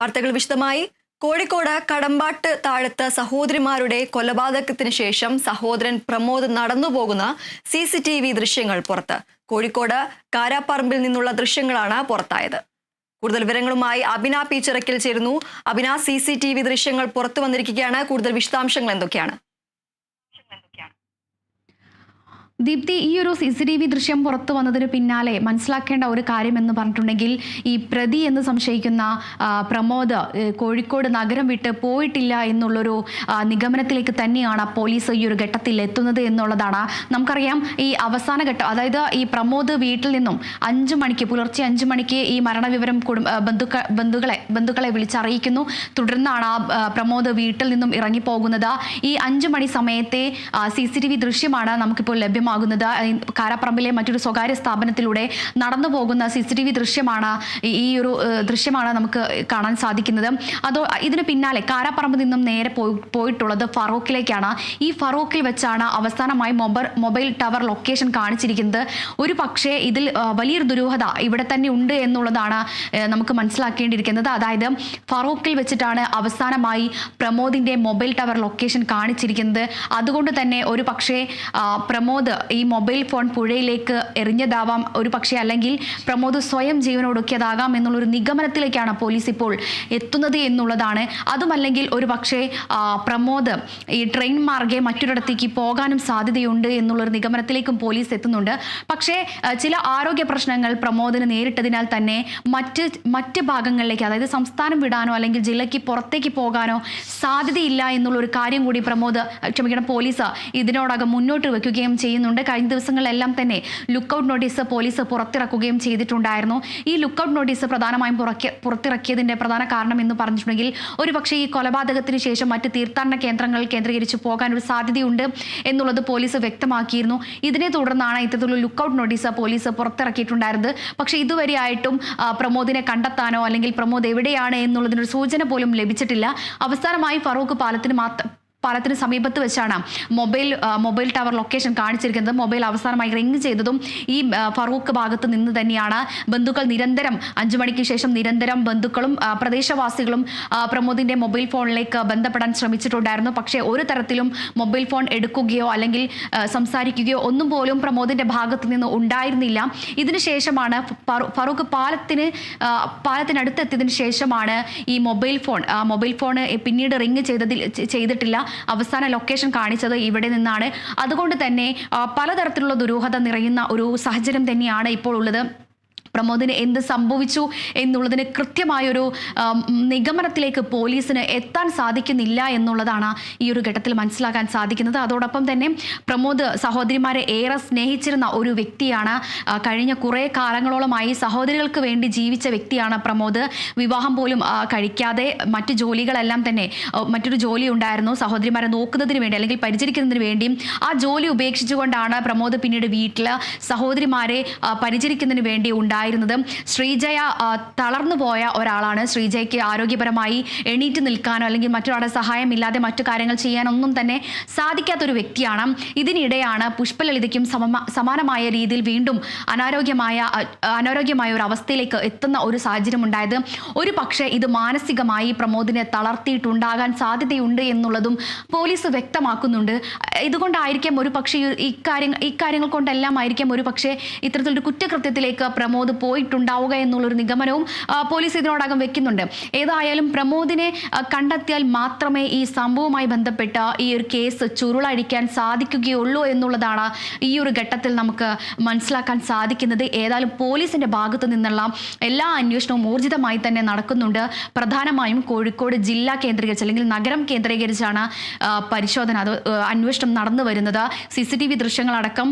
വാർത്തകൾ വിശദമായി. കോഴിക്കോട് കടമ്പാട്ട് താഴത്ത് സഹോദരിമാരുടെ കൊലപാതകത്തിന് ശേഷം സഹോദരൻ പ്രമോദ് നടന്നുപോകുന്ന സി സി ടി വി ദൃശ്യങ്ങൾ പുറത്ത്. കോഴിക്കോട് കാരാപ്പറമ്പിൽ നിന്നുള്ള ദൃശ്യങ്ങളാണ് പുറത്തായത്. കൂടുതൽ വിവരങ്ങളുമായി അബിന പീച്ചിറക്കിൽ ചേരുന്നു. Abina C C T V ദൃശ്യങ്ങൾ പുറത്തു വന്നിരിക്കുകയാണ്. കൂടുതൽ വിശദാംശങ്ങൾ എന്തൊക്കെയാണ്? ദീപ്തി ഈ ഒരു സി സി ടി വി ദൃശ്യം പുറത്തു വന്നതിന് പിന്നാലെ മനസ്സിലാക്കേണ്ട ഒരു കാര്യം എന്ന് പറഞ്ഞിട്ടുണ്ടെങ്കിൽ ഈ പ്രതി എന്ന് സംശയിക്കുന്ന പ്രമോദ് കോഴിക്കോട് നഗരം വിട്ട് പോയിട്ടില്ല എന്നുള്ളൊരു നിഗമനത്തിലേക്ക് തന്നെയാണ് പോലീസ് ഈ ഒരു ഘട്ടത്തിൽ എത്തുന്നത് എന്നുള്ളതാണ്. നമുക്കറിയാം ഈ അവസാന ഘട്ടം അതായത് ഈ പ്രമോദ് വീട്ടിൽ നിന്നും അഞ്ചു മണിക്ക് പുലർച്ചെ അഞ്ചു മണിക്ക് ഈ മരണവിവരം കുടുംബ ബന്ധുക്ക ബന്ധുക്കളെ ബന്ധുക്കളെ വിളിച്ചറിയിക്കുന്നു. തുടർന്നാണ് ആ പ്രമോദ് വീട്ടിൽ നിന്നും ഇറങ്ങിപ്പോകുന്നത്. ഈ അഞ്ചു മണി സമയത്തെ സി സി ടി വി ദൃശ്യമാണ് നമുക്കിപ്പോൾ ലഭ്യമാകുന്നത് ഈ കാരാപ്പറമ്പിലെ മറ്റൊരു സ്വകാര്യ സ്ഥാപനത്തിലൂടെ നടന്നു പോകുന്ന സി സി ടി വി ദൃശ്യമാണ് ഈ- ഒരു ദൃശ്യമാണ് നമുക്ക് കാണാൻ സാധിക്കുന്നത്. അതോ ഇതിന് പിന്നാലെ കാരാപ്പറമ്പ് നിന്നും നേരെ പോയിട്ടുള്ളത് ഫറൂഖിലേക്കാണ് ഈ ഫറൂഖിൽ വെച്ചാണ് അവസാനമായി മൊബൈൽ ടവർ ലൊക്കേഷൻ കാണിച്ചിരിക്കുന്നത്. ഒരു പക്ഷേ ഇതിൽ വലിയൊരു ദുരൂഹത ഇവിടെ തന്നെ ഉണ്ട് എന്നുള്ളതാണ് നമുക്ക് മനസ്സിലാക്കേണ്ടിയിരിക്കുന്നത്. അതായത് ഫറൂഖിൽ വെച്ചിട്ടാണ് അവസാനമായി പ്രമോദിന്റെ മൊബൈൽ ടവർ ലൊക്കേഷൻ കാണിച്ചിരിക്കുന്നത്. അതുകൊണ്ട് തന്നെ ഒരു പക്ഷേ പ്രമോദ് ഈ മൊബൈൽ ഫോൺ പുഴയിലേക്ക് എറിഞ്ഞതാവാം. ഒരു പക്ഷേ അല്ലെങ്കിൽ പ്രമോദ് സ്വയം ജീവനൊടുക്കിയതാകാം എന്നുള്ളൊരു നിഗമനത്തിലേക്കാണ് പോലീസ് ഇപ്പോൾ എത്തുന്നത് എന്നുള്ളതാണ്. അതുമല്ലെങ്കിൽ ഒരു പക്ഷേ പ്രമോദ് ഈ ട്രെയിൻ മാർഗെ മറ്റൊരിടത്തേക്ക് പോകാനും സാധ്യതയുണ്ട് എന്നുള്ളൊരു നിഗമനത്തിലേക്കും പോലീസ് എത്തുന്നുണ്ട്. പക്ഷേ ചില ആരോഗ്യ പ്രശ്നങ്ങൾ പ്രമോദിന് നേരിട്ടതിനാൽ തന്നെ മറ്റ് മറ്റ് ഭാഗങ്ങളിലേക്ക് അതായത് സംസ്ഥാനം വിടാനോ അല്ലെങ്കിൽ ജില്ലയ്ക്ക് പുറത്തേക്ക് പോകാനോ സാധ്യതയില്ല എന്നുള്ള ഒരു കാര്യം കൂടി പ്രമോദ് ക്ഷമിക്കണം പോലീസ് ഇതിനോടകം മുന്നോട്ട് വയ്ക്കുകയും വെക്കുകയും ചെയ്യുന്നുണ്ട്. കഴിഞ്ഞ ദിവസങ്ങളിലെല്ലാം തന്നെ ലുക്കൌട്ട് നോട്ടീസ് പോലീസ് പുറത്തിറക്കുകയും ചെയ്തിട്ടുണ്ടായിരുന്നു. ഈ ലുക്കൌട്ട് നോട്ടീസ് പ്രധാനമായും പുറത്തിറക്കിയതിന്റെ പ്രധാന കാരണം എന്ന് പറഞ്ഞിട്ടുണ്ടെങ്കിൽ ഒരുപക്ഷെ ഈ കൊലപാതകത്തിന് ശേഷം മറ്റ് തീർത്ഥാടന കേന്ദ്രങ്ങൾ കേന്ദ്രീകരിച്ച് പോകാൻ ഒരു സാധ്യതയുണ്ട് എന്നുള്ളത് പോലീസ് വ്യക്തമാക്കിയിരുന്നു. ഇതിനെ തുടർന്നാണ് ഇത്തരത്തിലുള്ള ലുക്കൌട്ട് നോട്ടീസ് പോലീസ് പുറത്തിറക്കിയിട്ടുണ്ടായിരുന്നത്. പക്ഷേ ഇതുവരെയായിട്ടും ആയിട്ടും പ്രമോദിനെ കണ്ടെത്താനോ അല്ലെങ്കിൽ പ്രമോദ് എവിടെയാണ് എന്നുള്ളതിനൊരു സൂചന പോലും ലഭിച്ചിട്ടില്ല. അവസാനമായി ഫറൂഖ് പാലത്തിന് മാത്രം പാലത്തിന് സമീപത്ത് വെച്ചാണ് മൊബൈൽ മൊബൈൽ ടവർ ലൊക്കേഷൻ കാണിച്ചിരിക്കുന്നത്. മൊബൈൽ അവസാനമായി റിംഗ് ചെയ്തതും ഈ ഫറൂഖ് ഭാഗത്ത് നിന്ന് തന്നെയാണ് ബന്ധുക്കൾ നിരന്തരം അഞ്ചു മണിക്ക് ശേഷം നിരന്തരം ബന്ധുക്കളും പ്രദേശവാസികളും പ്രമോദിന്റെ മൊബൈൽ ഫോണിലേക്ക് ബന്ധപ്പെടാൻ ശ്രമിച്ചിട്ടുണ്ടായിരുന്നു. പക്ഷേ ഒരു തരത്തിലും മൊബൈൽ ഫോൺ എടുക്കുകയോ അല്ലെങ്കിൽ സംസാരിക്കുകയോ ഒന്നും പോലും പ്രമോദിന്റെ ഭാഗത്ത് നിന്ന് ഉണ്ടായിരുന്നില്ല. ഇതിനുശേഷമാണ് ഫറൂ- ഫറൂഖ് പാലത്തിന് പാലത്തിനടുത്തെത്തിയതിനു ശേഷമാണ് ഈ മൊബൈൽ ഫോൺ മൊബൈൽ ഫോൺ പിന്നീട് റിങ് ചെയ്തതിൽ ചെയ്തിട്ടില്ല. അവസാന ലൊക്കേഷൻ കാണിച്ചത് ഇവിടെ നിന്നാണ്. അതുകൊണ്ട് തന്നെ പലതരത്തിലുള്ള ദുരൂഹത നിറയുന്ന ഒരു സാഹചര്യം തന്നെയാണ് ഇപ്പോൾ ഉള്ളത്. പ്രമോദിന് എന്ത് സംഭവിച്ചു എന്നുള്ളതിന് കൃത്യമായൊരു നിഗമനത്തിലേക്ക് പോലീസിന് എത്താൻ സാധിക്കുന്നില്ല എന്നുള്ളതാണ് ഈ ഒരു ഘട്ടത്തിൽ മനസ്സിലാക്കാൻ സാധിക്കുന്നത്. അതോടൊപ്പം തന്നെ പ്രമോദ് സഹോദരിമാരെ ഏറെ സ്നേഹിച്ചിരുന്ന ഒരു വ്യക്തിയാണ്. കഴിഞ്ഞ കുറേ കാലങ്ങളോളമായി സഹോദരികൾക്ക് വേണ്ടി ജീവിച്ച വ്യക്തിയാണ് പ്രമോദ്. വിവാഹം പോലും കഴിക്കാതെ മറ്റു ജോലികളെല്ലാം തന്നെ മറ്റൊരു ജോലി ഉണ്ടായിരുന്നു. സഹോദരിമാരെ നോക്കുന്നതിന് വേണ്ടി അല്ലെങ്കിൽ പരിചരിക്കുന്നതിന് വേണ്ടിയും ആ ജോലി ഉപേക്ഷിച്ചുകൊണ്ടാണ് പ്രമോദ് പിന്നീട് വീട്ടിൽ സഹോദരിമാരെ പരിചരിക്കുന്നതിന് വേണ്ടി ഉണ്ടായിരുന്നത് ശ്രീജയ തളർന്നു പോയ ഒരാളാണ്. ശ്രീജയ്ക്ക് ആരോഗ്യപരമായി എണീറ്റ് നിൽക്കാനോ അല്ലെങ്കിൽ മറ്റൊരാളുടെ സഹായമില്ലാതെ മറ്റു കാര്യങ്ങൾ ചെയ്യാനൊന്നും തന്നെ സാധിക്കാത്തൊരു വ്യക്തിയാണ്. ഇതിനിടെയാണ് പുഷ്പലളിതയ്ക്കും സമാനമായ രീതിയിൽ വീണ്ടും അനാരോഗ്യമായ അനാരോഗ്യമായ ഒരു അവസ്ഥയിലേക്ക് എത്തുന്ന ഒരു സാഹചര്യം ഉണ്ടായത്. ഒരു പക്ഷേ ഇത് മാനസികമായി പ്രമോദിനെ തളർത്തിയിട്ടുണ്ടാകാൻ സാധ്യതയുണ്ട് എന്നുള്ളതും പോലീസ് വ്യക്തമാക്കുന്നുണ്ട്. ഇതുകൊണ്ടായിരിക്കാം ഒരു പക്ഷേ ഇക്കാര്യങ്ങൾ ഇക്കാര്യങ്ങൾ കൊണ്ടെല്ലാം ആയിരിക്കാം ഒരു പക്ഷേ ഇത്തരത്തിലൊരു കുറ്റകൃത്യത്തിലേക്ക് പ്രമോദ് പോയിട്ടുണ്ടാവുക എന്നുള്ളൊരു നിഗമനവും പോലീസ് ഇതിനോടകം വെക്കുന്നുണ്ട്. ഏതായാലും പ്രമോദിനെ കണ്ടെത്തിയാൽ മാത്രമേ ഈ സംഭവവുമായി ബന്ധപ്പെട്ട ഈ ഒരു കേസ് ചുരുളഴിക്കാൻ സാധിക്കുകയുള്ളൂ എന്നുള്ളതാണ് ഈ ഒരു ഘട്ടത്തിൽ നമുക്ക് മനസ്സിലാക്കാൻ സാധിക്കുന്നത്. ഏതായാലും പോലീസിന്റെ ഭാഗത്തു നിന്നുള്ള എല്ലാ അന്വേഷണവും ഊർജിതമായി തന്നെ നടക്കുന്നുണ്ട്. പ്രധാനമായും കോഴിക്കോട് ജില്ലാ കേന്ദ്രീകരിച്ച് അല്ലെങ്കിൽ നഗരം കേന്ദ്രീകരിച്ചാണ് പരിശോധന അത് അന്വേഷണം നടന്നു വരുന്നത്. സി സി ടി വി ദൃശ്യങ്ങളടക്കം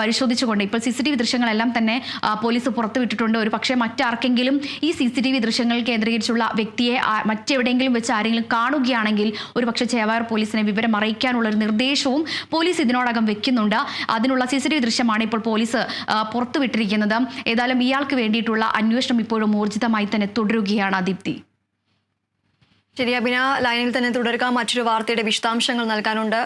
പരിശോധിച്ചുകൊണ്ട്. ഇപ്പോൾ സി സി ടി വി ദൃശ്യങ്ങളെല്ലാം തന്നെ പോലീസ് പോലീസ് പുറത്തുവിട്ടിട്ടുണ്ട് ഒരു പക്ഷേ മറ്റാർക്കെങ്കിലും ഈ സി സി ടി വി ദൃശ്യങ്ങൾ കേന്ദ്രീകരിച്ചുള്ള വ്യക്തിയെ മറ്റെവിടെയെങ്കിലും വെച്ച് ആരെങ്കിലും കാണുകയാണെങ്കിൽ ഒരു പക്ഷേ ചേവാർ പോലീസിനെ വിവരം അറിയിക്കാനുള്ള ഒരു നിർദ്ദേശവും പോലീസ് ഇതിനോടകം വെക്കുന്നുണ്ട്. അതിനുള്ള സി സി ടി വി ദൃശ്യമാണ് ഇപ്പോൾ പോലീസ് പുറത്തുവിട്ടിരിക്കുന്നത് ഏതായാലും ഇയാൾക്ക് വേണ്ടിയിട്ടുള്ള അന്വേഷണം ഇപ്പോഴും ഊർജിതമായി തന്നെ തുടരുകയാണ് ദീപ്തി. ശരി അബിന ലൈനിൽ തന്നെ തുടരുക. മറ്റൊരു വാർത്തയുടെ വിശദാംശങ്ങൾ നൽകാനുണ്ട്.